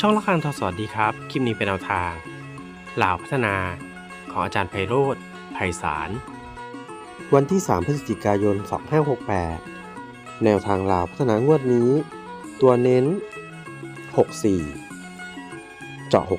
ช่องละครทอสดีครับ คลิปนี้เป็นแนวทางลาวพัฒนา ของอาจารย์ไพโรธไพศาล วันที่ 3 พฤศจิกายน 2568 แนวทางลาวพัฒนางวดนี้ ตัวเน้น 64 เจาะ 63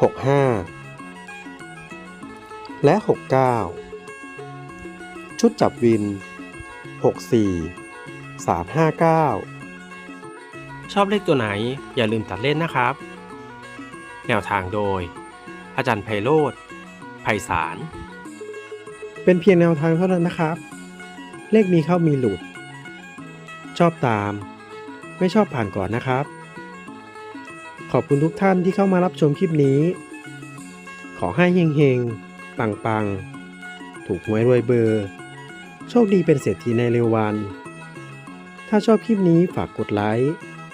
65 และ 69 ชุดจับวิน 64 359 ชอบเลขตัวไหนอย่าลืมตัดเล่นนะครับ แนวทางโดย อาจารย์ไพโรธไพศาล เป็นเพียงแนวทางเท่านั้นนะครับ เลขมีเข้ามีหลุด ชอบตาม ไม่ชอบผ่านก่อนนะครับ ขอบคุณทุกท่านที่เข้ามารับชมคลิปนี้ ขอให้เฮงๆ ปังๆ ถูกหวยรวยเบอร์ โชคดีเป็นเศรษฐีในเร็ววัน ถ้าชอบคลิปนี้ฝากกดไลค์